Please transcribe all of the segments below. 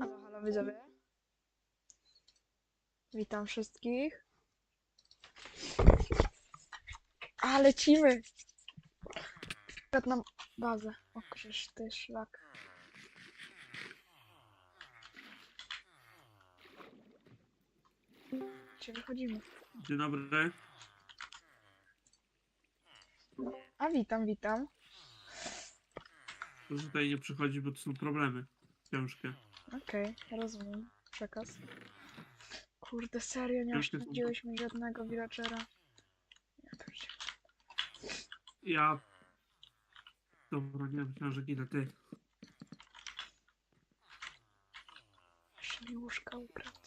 Halo, halo widzowie. Witam wszystkich. A, lecimy! Przed na bazę. O krzyż, ty szlak. Gdzie wychodzimy? Dzień dobry. A, witam, witam. Proszę tutaj nie przychodzi, bo to są problemy ciężkie. Okej, rozumiem. Przekaz. Kurde, serio, nie Ciężkie są oszczędziłeś mi żadnego villagera. Ja pierdzie- Ja... Dobra, nie wiem, myślałem, że ginę ty. Jeszcze mi łóżka ukradł.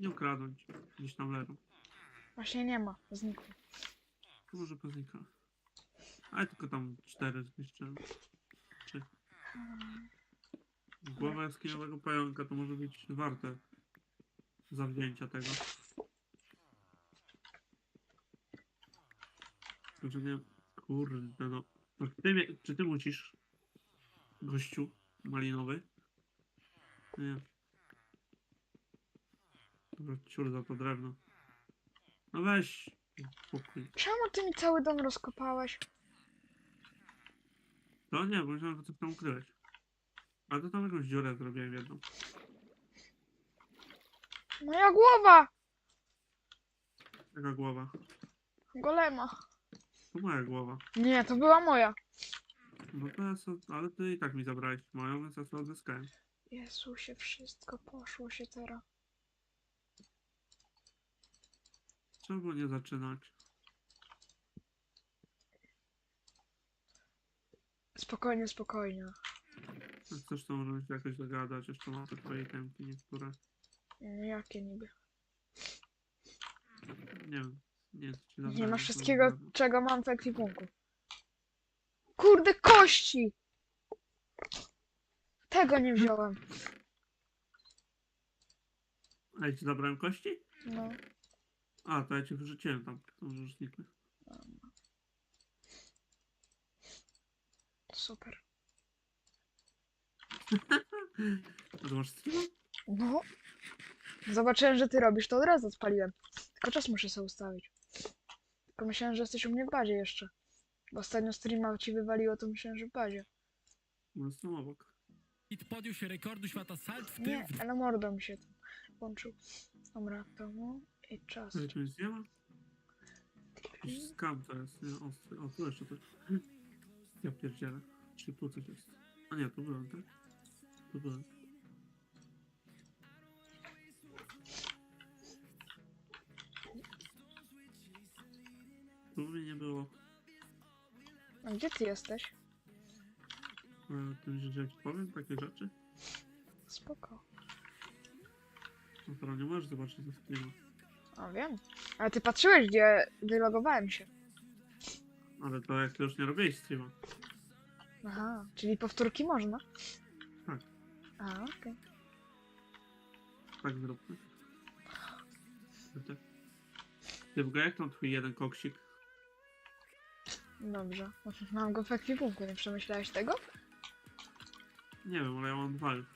Nie ukradłem ci. Gdzieś tam leżą. Właśnie nie ma, znikł. To może poznika. Ale tylko tam cztery zniszczyłem. Trzy. Głowa jaskiniowego pająka to może być warte zawzięcia tego. Że nie... Kurde no. no ty, czy ty musisz? Gościu malinowy? Nie. Dobra, ciur za to drewno. No weź. Spokój. Czemu ty mi cały dom rozkopałeś? To nie, bo myślałem, że coś tam ukryłeś. Ale to tam jakąś dziurę zrobiłem jedną. Moja głowa! Jaka głowa? Golema. To moja głowa. Nie, to była moja. No to ja so, ale ty i tak mi zabrałeś moją, więc ja sobie odzyskałem. Jezusie, wszystko poszło się teraz. Trzeba było nie zaczynać. Spokojnie, spokojnie. To możemy się jakoś dogadać. Jeszcze mam te twoje temki niektóre. Mm, Jakie niby? Nie wiem. Nie, wiem, czy Nie ma wszystkiego, czego mam w ekwipunku. Kurde, kości! Tego nie wziąłem. A ja ci zabrałem kości? No. A, to ja ci wyrzuciłem tam. To może. Super. A to masz streama? No. Zobaczyłem, że ty robisz, to od razu odpaliłem. Tylko czas muszę sobie ustawić. Tylko myślałem, że jesteś u mnie w bazie jeszcze. Bo ostatnio streama ci wywaliło, to myślałem, że w bazie. No jestem obok. Hit podjął się rekordu świata salt, w tym Nie, ale mordo mi się tu włączył. Dobra, to no i czas. Ale nic nie ma? Jakiś skam to jest, nie? Ostry. O, tu jeszcze coś. Ja pierdzielę. Czy tu coś jest? A nie, tu byłem, tak? Tu mnie nie było. A gdzie ty jesteś? E, Ty myślisz, że ja ci powiem takie rzeczy? Spoko. No to nie możesz zobaczyć ze streama. A wiem. Ale ty patrzyłeś, gdzie wylogowałem się. Ale to jak ty już nie robiłeś streama. Aha, czyli powtórki można? Tak. A, okej. Tak zróbmy. Tak. Ty w ogóle jak tam twój jeden koksik? Dobrze. Mam go w ekwipunku, nie przemyślałeś tego? Nie wiem, ale ja mam dwa już.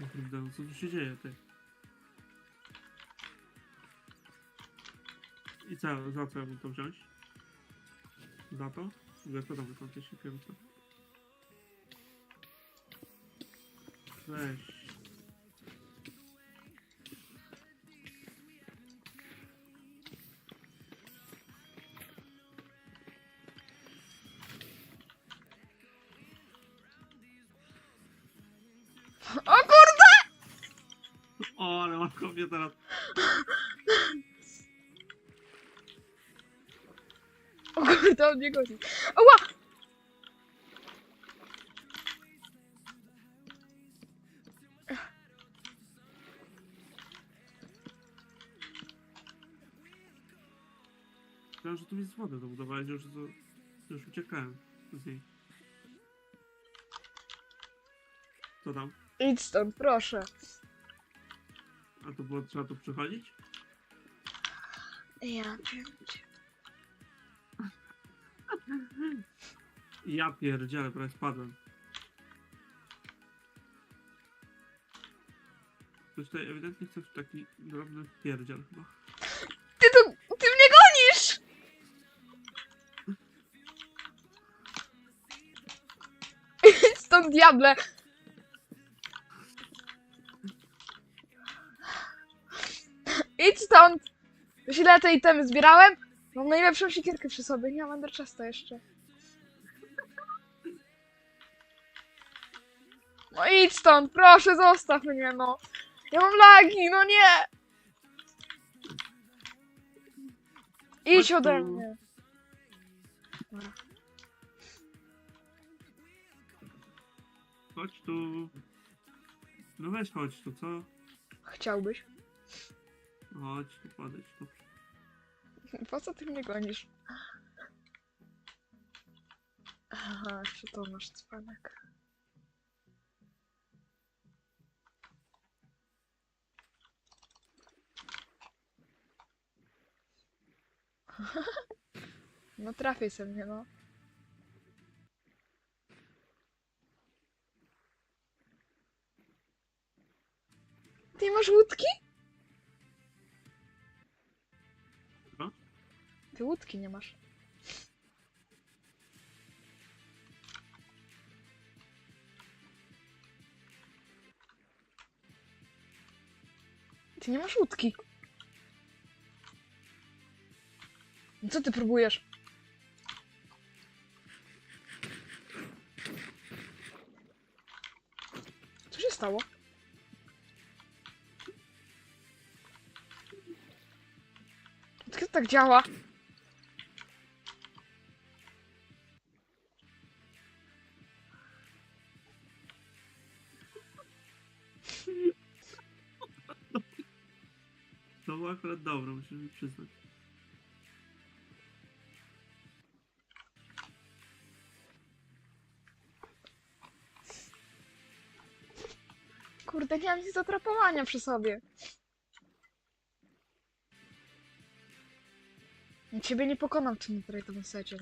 No no co tu się dzieje, ty? I co, za co ja bym to wziąć? Za to? Co tam te siekierce? Weź. O kurde! O, ale mam kopię teraz. O kurde, on mnie goni. Ała! Myślałem, że tu mi z wody dobudowałeś, już, to, już uciekałem z niej. Co tam? Idź stąd, proszę. A to było trzeba tu przychodzić? Ja pierdzie. Ja pierdzielę, prawie spadłem. Ktoś tutaj ewidentnie chce taki drobny pierdziel chyba. Ty tu, ty mnie gonisz! Stąd diable! Idź stąd! Ja te itemy zbierałem? Mam najlepszą siekierkę przy sobie, nie mam Enderchesta jeszcze. No idź stąd, proszę, zostaw mnie, no. Ja mam lagi, no nie! Idź ode mnie. Chodź tu. No weź chodź tu, co? Chciałbyś? Chodź tu, podejdź tu. Po co ty mnie gonisz? Aha, jeszcze to masz cwanek. No trafię se mnie, no. Ty masz łódki? Co? Ty łódki nie masz. Ty nie masz łódki. No Co ty próbujesz? Stało? To tak działa? To było akurat dobre, musisz mi przyznać. Kurde, nie mam nic do trapowania przy sobie. Ciebie nie pokonam tym traitowym secie.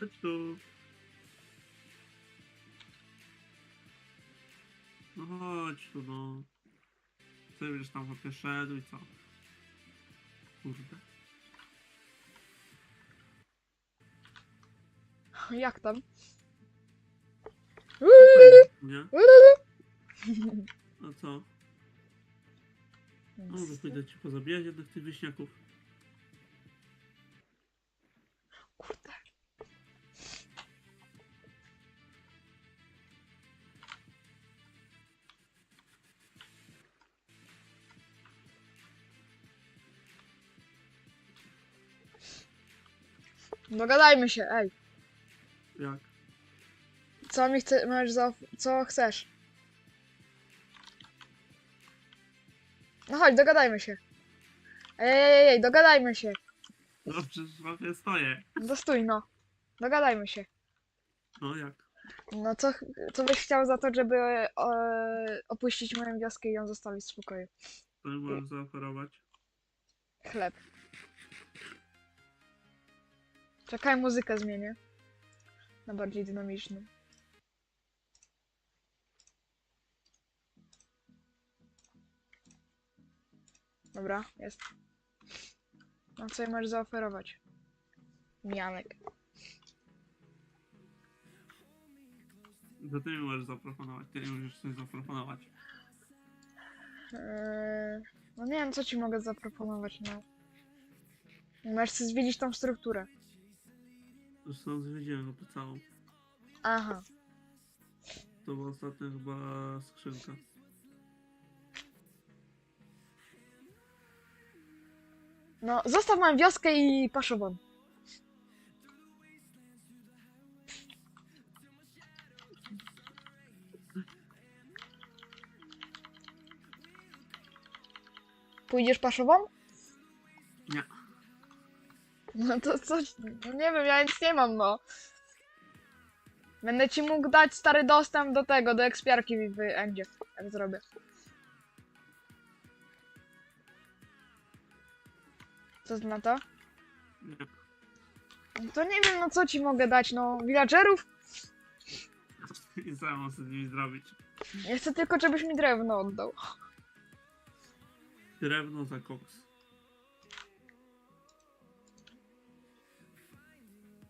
Chodź tu. No chodź tu, no. Ty będziesz tam chłopie szedł i co? Kurde. Jak tam? Nie? A co? No, może pójdę ci pozabijać jednych tych wieśniaków. Kurde. Dogadajmy się, ej. Jak? Co mi chce, masz za, co chcesz? Chodź, dogadajmy się. Ej, ej, ej, dogadajmy się. No przecież chłopie stoję. No stój, no. Dogadajmy się. No jak? No co, co byś chciał za to, żeby e, opuścić moją wioskę i ją zostawić w spokoju? Co mi możesz zaoferować? Chleb. Czekaj, muzykę zmienię. Na bardziej dynamiczną. Dobra, jest. No co możesz zaoferować? Mianek. Co ty mi możesz zaproponować? Ty mi możesz coś zaproponować. Eee, no nie wiem, co ci mogę zaproponować, no. Możesz sobie zwiedzić tą strukturę. Zresztą zwiedziłem go po całą. Aha. To była ostatnia chyba skrzynka. No, zostaw moją wioskę i paszowon. Pójdziesz paszową? Nie. No to coś, no nie wiem, ja nic nie mam, no. Będę ci mógł dać stary dostęp do tego, do ekspiarki w Endzie, jak zrobię. Co na to? Nie. To nie wiem, no co ci mogę dać, no. Villagerów? I co ja mam z nimi zrobić? Ja chcę tylko, żebyś mi drewno oddał. Drewno za koks.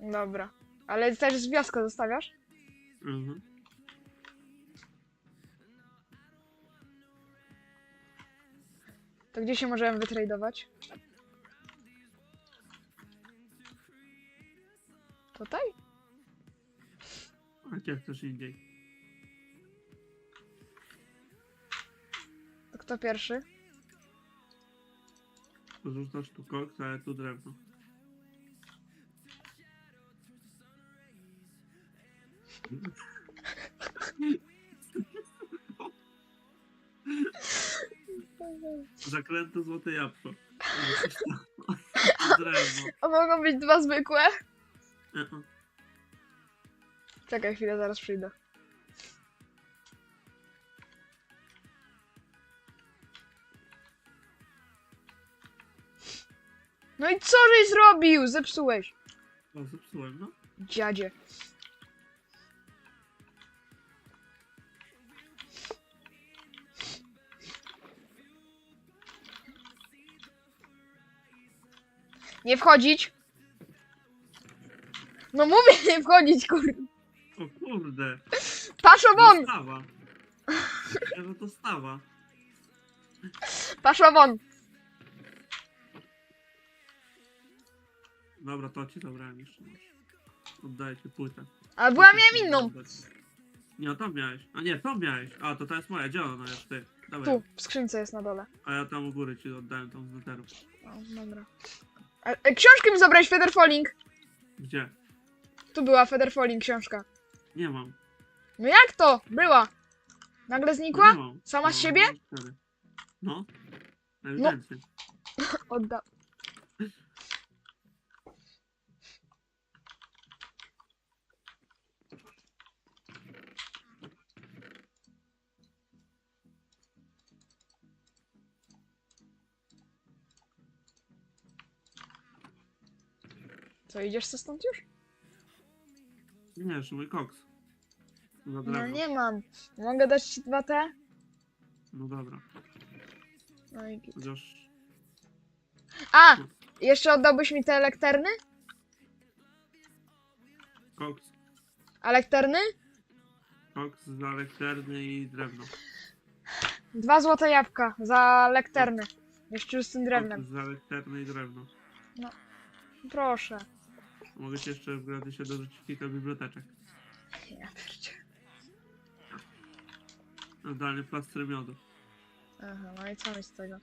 Dobra. Ale też z zostawiasz? Mhm. To gdzie się możemy wytradować? Tutaj? A gdzie chcesz indziej? To kto pierwszy? Porzucasz tu koks, a ja tu drewno. Zaklęte złote jabłko. Drewno. A mogą być dwa zwykłe? E. Czekaj chwilę, zaraz przyjdę. No i co żeś zrobił? Zepsułeś. O, zepsułem, no. Dziadzie. Nie wchodzić. No mówię nie wchodzić, kurde. O kurde. Paszo won! Stawa. Ja, to stawa. Paszo won! Dobra, to ci zabrałem jeszcze. Oddaję ci płytę. Ale była miałem inną. Nie, to miałeś. A nie, to miałeś. A, to ta jest moja. Gdzie ona jest ty? Dawaj. Tu, w skrzynce jest na dole. A ja tam u góry ci oddałem tą z neteru. O, dobra. A, e, książkę mi zabrałeś, Featherfalling. Gdzie? Tu była Featherfalling książka. Nie mam. No jak to? Była. Nagle No, znikła? nie mam. Sama z No, siebie? mam cztery. No. Ewidentnie. Odda. Co, idziesz co stąd już? Nie, jeszcze mój koks. Za No drewno. nie mam. Mogę dać ci dwa te? No dobra. No i... git. Chociaż... A! Jeszcze oddałbyś mi te elekterny? Koks. A lekterny? Koks za lekterny i drewno. Dwa złote jabłka za lekterny. Jeszcze już z tym drewnem. Koks za lekterny i drewno. Proszę. Mogę ci jeszcze w gratisie dorzucić kilka biblioteczek. Ja pierdzie. Nadalnie plastry miodu. Aha, no i co mi z tego?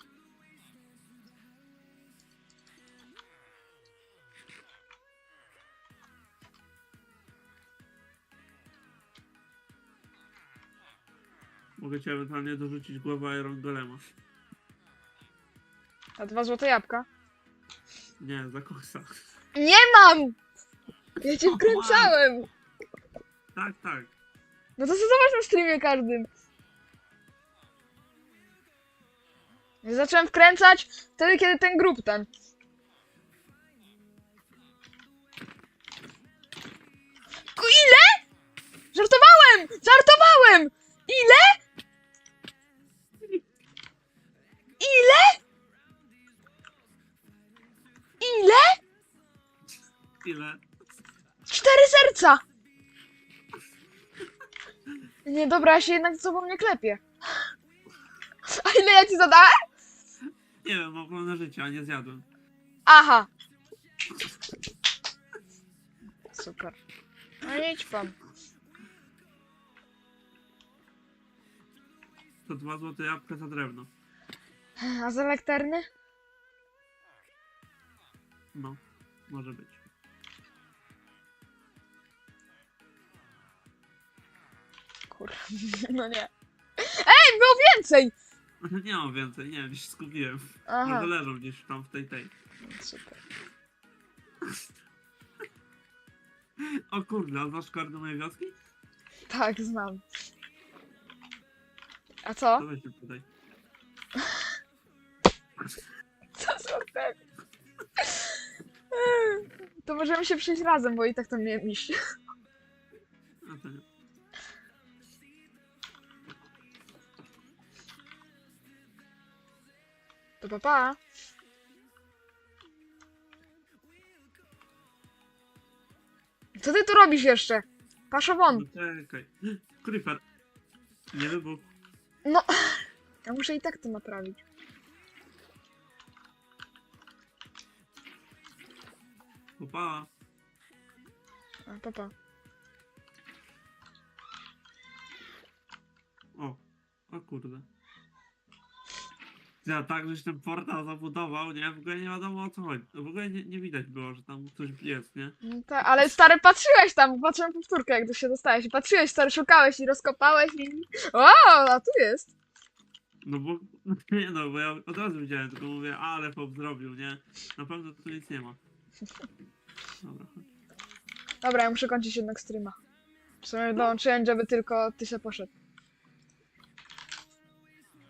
Mogę ci ewentualnie dorzucić głowę Iron Golema. A dwa złote jabłka? Nie, za koksa. Nie mam! Ja cię wkręcałem! Tak, tak. No to co zobacz na streamie każdym. Ja Zacząłem wkręcać wtedy, kiedy ten grup ten. Ku ile? Żartowałem! Żartowałem! Ile? Ile? Ile? Ile? Cztery serca! Nie, dobra, ja się jednak z sobą nie klepię. A ile ja ci zadałem? Nie wiem, mam pełne życie, a nie zjadłem. Aha. Super. No idź pan. To dwa złote jabłka za drewno. A za lekterny? No, może być. Kurwa, no nie. Ej, było więcej! Nie mam więcej, nie wiem, gdzieś skupiłem. Aha, Może leżą gdzieś tam w tej tej. super. O kurde, a znasz kartę mojej wioski? Tak, znam. A co? To weź się tutaj. Co za ten? To możemy się przejść razem, bo i tak tam miałem iść. To papa. Co ty tu robisz jeszcze? Pasza No won. czekaj. Creeper. Nie wybuch. No. Ja muszę i tak to naprawić. Opa. A, papa. O. O kurde. Ja tak, żeś ten portal zabudował, nie? W ogóle nie wiadomo o co chodzi. W ogóle nie, nie widać było, że tam ktoś jest, nie? No tak, ale stary, patrzyłeś tam, patrzyłem powtórkę, jak się dostałeś. I patrzyłeś, stary, szukałeś i rozkopałeś i... O, a tu jest. No bo, nie no, bo ja od razu widziałem, tylko mówię, ale chłop zrobił, nie? Na pewno tu nic nie ma. Dobra, chodź. Dobra, ja muszę kończyć jednak streama. W sumie dołączyłem, żeby tylko ty się poszedł.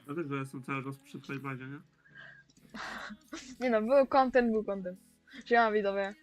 Ja jestem cały czas przy tej bazie, nie? Nie no, był content, był content. Siema widzowie.